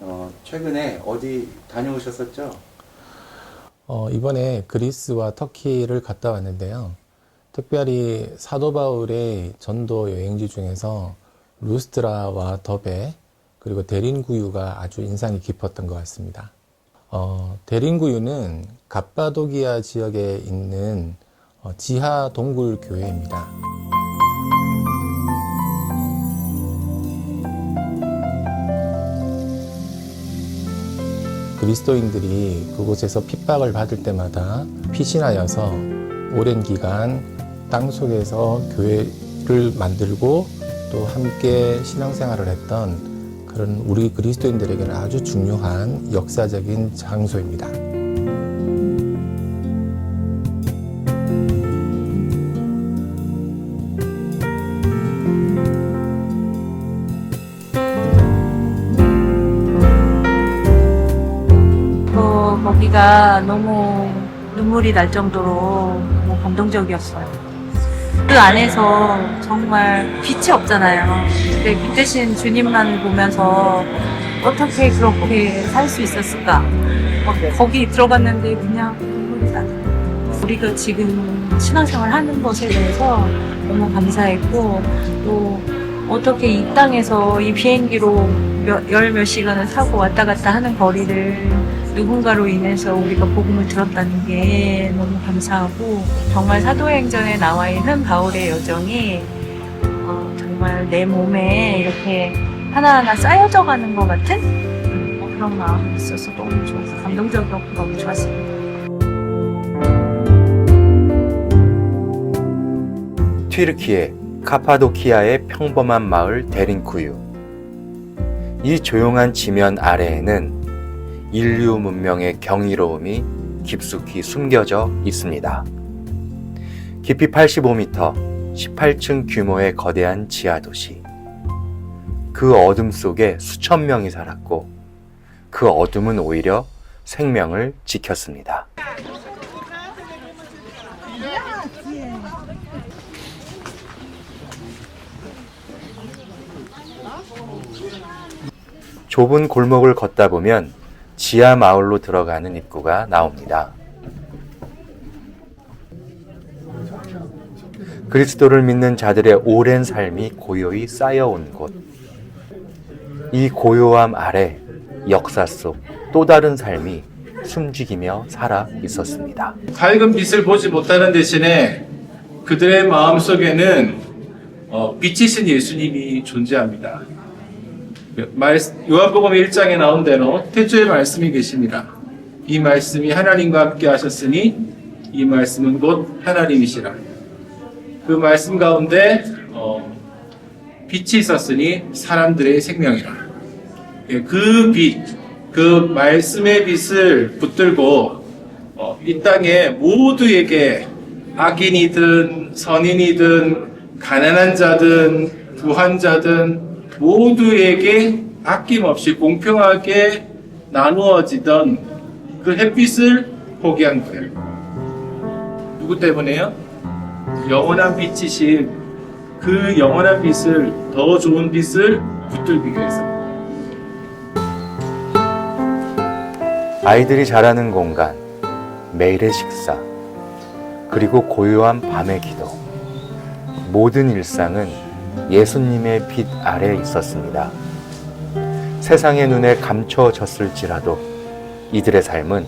어, 최근에 어디 다녀오셨었죠? 어, 이번에 그리스와 터키를 갔다 왔는데요. 특별히 사도 바울의 전도 여행지 중에서 루스트라와 더베 그리고 데린구유가 아주 인상이 깊었던 것 같습니다. 어, 데린구유는 갑바도기아 지역에 있는 어, 지하 동굴 교회입니다. 그리스도인들이 그곳에서 핍박을 받을 때마다 피신하여서 오랜 기간 땅 속에서 교회를 만들고 또 함께 신앙생활을 했던 그런 우리 그리스도인들에게는 아주 중요한 역사적인 장소입니다. 어, 거기가 너무 눈물이 날 정도로 너무 감동적이었어요. 그 안에서 정말 빛이 없잖아요. 근데 빛 대신 주님만 보면서 어떻게 그렇게 살 수 있었을까? 어, 거기 들어갔는데 그냥 눈물이 나요. 우리가 지금 신앙생활 하는 것에 대해서 너무 감사했고 또 어떻게 이 땅에서 이 비행기로 열 몇 시간을 타고 왔다 갔다 하는 거리를 누군가로 인해서 우리가 복음을 들었다는 게 너무 감사하고 정말 사도행전에 나와 있는 바울의 여정이 어, 정말 내 몸에 이렇게 하나하나 쌓여져 가는 것 같은 음, 뭐 그런 마음이 있어서 너무 좋았어 감동적이었고 너무 좋았습니다. 튀르키예 카파도키아의 평범한 마을 데린쿠유. 이 조용한 지면 아래에는 인류 문명의 경이로움이 깊숙이 숨겨져 있습니다. 깊이 85m, 18층 규모의 거대한 지하 도시. 그 어둠 속에 수천 명이 살았고 그 어둠은 오히려 생명을 지켰습니다. 좁은 골목을 걷다 보면 지하 마을로 들어가는 입구가 나옵니다. 그리스도를 믿는 자들의 오랜 삶이 고요히 쌓여온 곳. 이 고요함 아래 역사 속 또 다른 삶이 숨죽이며 살아 있었습니다. 밝은 빛을 보지 못하는 대신에 그들의 마음 속에는 어, 빛이신 예수님이 존재합니다. 말, 요한복음 1장에 나온 대로 태초에 말씀이 계십니다. 이 말씀이 하나님과 함께 하셨으니 이 말씀은 곧 하나님이시라. 그 말씀 가운데 어, 빛이 있었으니 사람들의 생명이라. 예, 그 빛, 그 말씀의 빛을 붙들고 어, 이 땅에 모두에게 악인이든 선인이든 가난한 자든 부한 자든 모두에게 아낌없이 공평하게 나누어지던 그 햇빛을 포기한 거예요. 누구 때문에요? 영원한 빛이신 그 영원한 빛을 더 좋은 빛을 붙들기 위해서. 아이들이 자라는 공간, 매일의 식사, 그리고 고요한 밤의 기도. 모든 일상은 예수님의 빛 아래 있었습니다. 세상의 눈에 감춰졌을지라도 이들의 삶은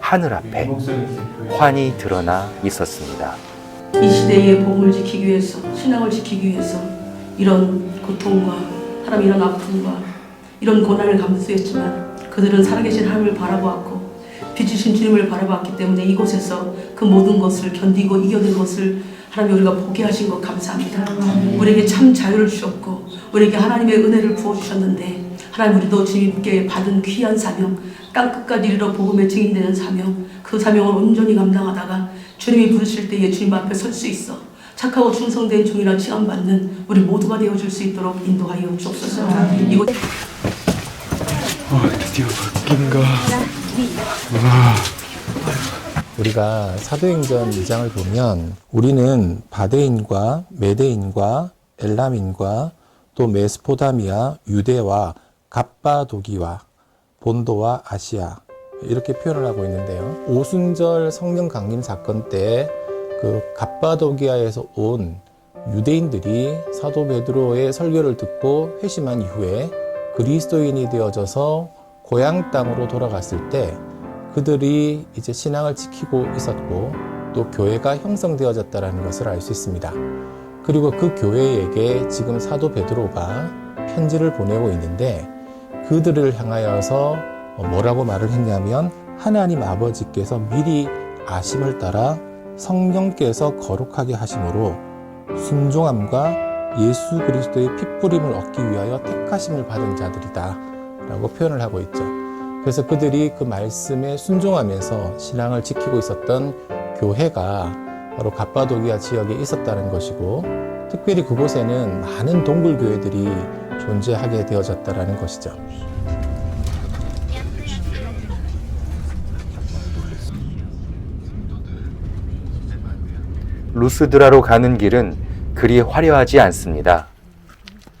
하늘 앞에 환히 드러나 있었습니다. 이 시대의 복을 지키기 위해서 신앙을 지키기 위해서 이런 고통과 하나님 이런 아픔과 이런 고난을 감수했지만 그들은 살아계신 하나님을 바라보았고 빛이신 주님을 바라봤기 때문에 이곳에서 그 모든 것을 견디고 이겨낸 것을 하나님 우리가 보게 하신 것 감사합니다. 우리에게 참 자유를 주셨고 우리에게 하나님의 은혜를 부어주셨는데 하나님 우리도 주님께 받은 귀한 사명 땅 끝까지 이르러 복음의 증인되는 사명 그 사명을 온전히 감당하다가 주님이 부르실 때에 주님 앞에 설 수 있어 착하고 충성된 종이라 칭함받는 우리 모두가 되어줄 수 있도록 인도하여 주옵소서. 이곳 우리가 사도행전 2장을 보면 우리는 바데인과 메데인과 엘람인과 또 메스포다미아, 유대와 갑바도기와 본도와 아시아 이렇게 표현을 하고 있는데요. 오순절 성령 강림 사건 때 그 갑바도기아에서 온 유대인들이 사도 베드로의 설교를 듣고 회심한 이후에 그리스도인이 되어져서 고향 땅으로 돌아갔을 때 그들이 이제 신앙을 지키고 있었고 또 교회가 형성되어졌다는 것을 알 수 있습니다. 그리고 그 교회에게 지금 사도 베드로가 편지를 보내고 있는데 그들을 향하여서 뭐라고 말을 했냐면 하나님 아버지께서 미리 아심을 따라 성령께서 거룩하게 하심으로 순종함과 예수 그리스도의 핏부림을 얻기 위하여 택하심을 받은 자들이다 라고 표현을 하고 있죠. 그래서 그들이 그 말씀에 순종하면서 신앙을 지키고 있었던 교회가 바로 갑바도기아 지역에 있었다는 것이고 특별히 그곳에는 많은 동굴 교회들이 존재하게 되어졌다라는 것이죠. 루스드라로 가는 길은 그리 화려하지 않습니다.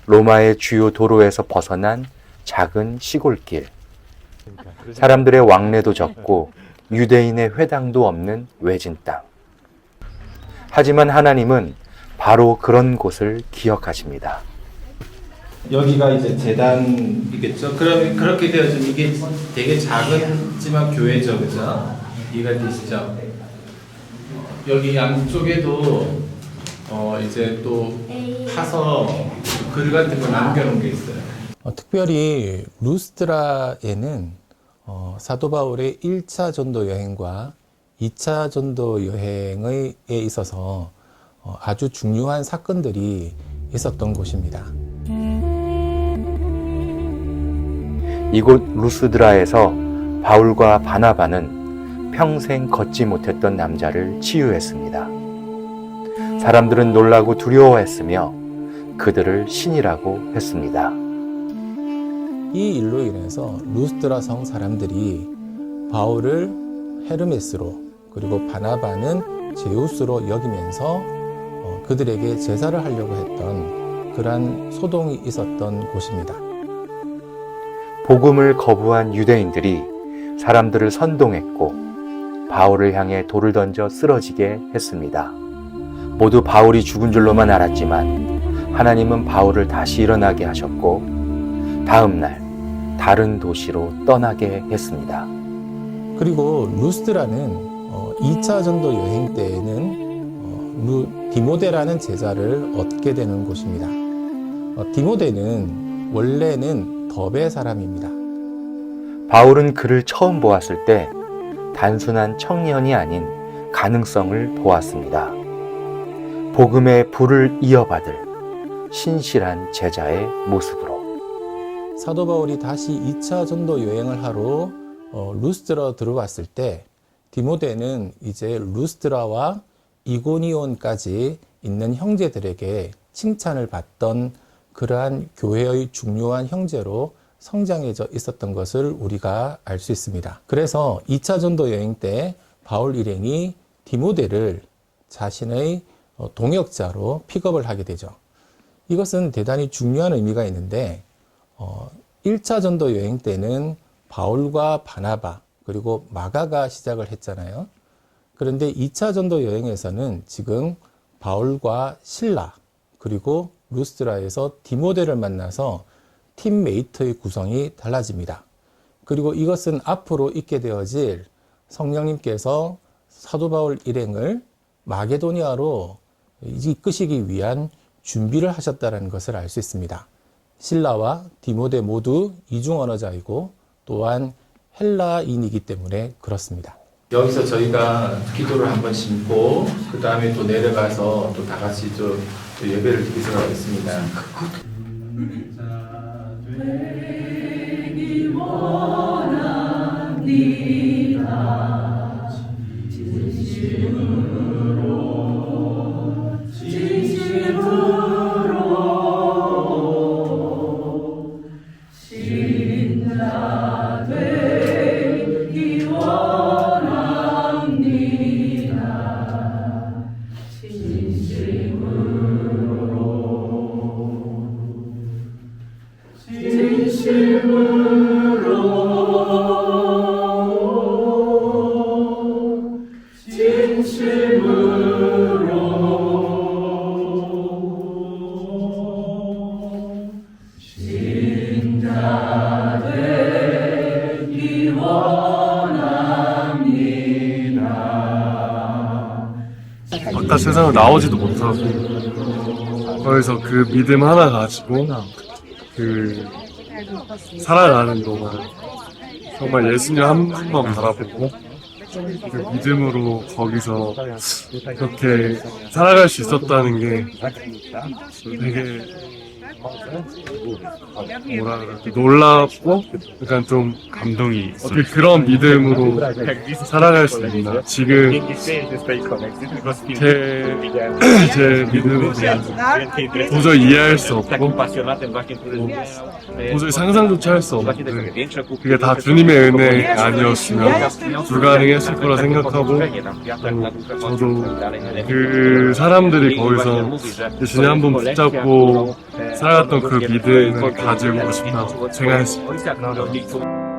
로마의 주요 도로에서 벗어난 작은 시골길. 사람들의 왕래도 적고 유대인의 회당도 없는 외진 땅. 하지만 하나님은 바로 그런 곳을 기억하십니다. 여기가 이제 재단이겠죠. 그럼 그렇게 되어지면 이게 되게 작은지만 교회죠, 그죠? 이해가 되시죠? 여기 양쪽에도 어 이제 또 파서 글 같은 거 남겨놓은 게 있어요. 어, 특별히 루스트라에는 어, 사도 바울의 1차 전도 여행과 2차 전도 여행에 있어서 어, 아주 중요한 사건들이 있었던 곳입니다. 이곳 루스드라에서 바울과 바나바는 평생 걷지 못했던 남자를 치유했습니다. 사람들은 놀라고 두려워했으며 그들을 신이라고 했습니다. 이 일로 인해서 루스트라 성 사람들이 바울을 헤르메스로 그리고 바나바는 제우스로 여기면서 어, 그들에게 제사를 하려고 했던 그러한 소동이 있었던 곳입니다. 복음을 거부한 유대인들이 사람들을 선동했고 바울을 향해 돌을 던져 쓰러지게 했습니다. 모두 바울이 죽은 줄로만 알았지만 하나님은 바울을 다시 일어나게 하셨고 다음 날 다른 도시로 떠나게 했습니다. 그리고 루스트라는 2차 전도 여행 때에는 어, 루- 디모데라는 제자를 얻게 되는 곳입니다. 어, 디모데는 원래는 더베 사람입니다. 바울은 그를 처음 보았을 때 단순한 청년이 아닌 가능성을 보았습니다. 복음의 불을 이어받을 신실한 제자의 모습으로. 사도 바울이 다시 2차 전도 여행을 하러 어, 루스트라 들어왔을 때 디모데는 이제 루스트라와 이고니온까지 있는 형제들에게 칭찬을 받던 그러한 교회의 중요한 형제로 성장해져 있었던 것을 우리가 알 수 있습니다. 그래서 2차 전도 여행 때 바울 일행이 디모데를 자신의 어, 동역자로 픽업을 하게 되죠. 이것은 대단히 중요한 의미가 있는데 어, 1차 전도 여행 때는 바울과 바나바 그리고 마가가 시작을 했잖아요. 그런데 2차 전도 여행에서는 지금 바울과 신라 그리고 루스트라에서 디모데를 만나서 팀메이트의 구성이 달라집니다. 그리고 이것은 앞으로 있게 되어질 성령님께서 사도 바울 일행을 마게도니아로 이끄시기 위한 준비를 하셨다는 것을 알 수 있습니다. 신라와 디모데 모두 이중 언어자이고 또한 헬라인이기 때문에 그렇습니다. 여기서 저희가 기도를 한번 심고 그 다음에 또 내려가서 또 다 같이 또, 또 예배를 드리도록 하겠습니다. 진심으로 세상을 나오지도 못하고 거기서 그 믿음 하나 가지고 그 살아가는 동안 정말 예수님 한 분만 바라보고 그 믿음으로 거기서 그렇게 살아갈 수 있었다는 게 되게 뭐라 그럴까? 놀랍고 약간 좀 감동이 어떻게 그런 믿음으로 살아갈 수 있나? 지금 제, 제 믿음은 도저히 이해할 수 없고 도저히 상상조차 할 수 없는데 그게 다 주님의 은혜 아니었으면 불가능했을 거라 생각하고 저도 그 사람들이 거기서 예수님 한분 붙잡고 살았던 그 믿음을 가지고 싶다고 생각했습니다.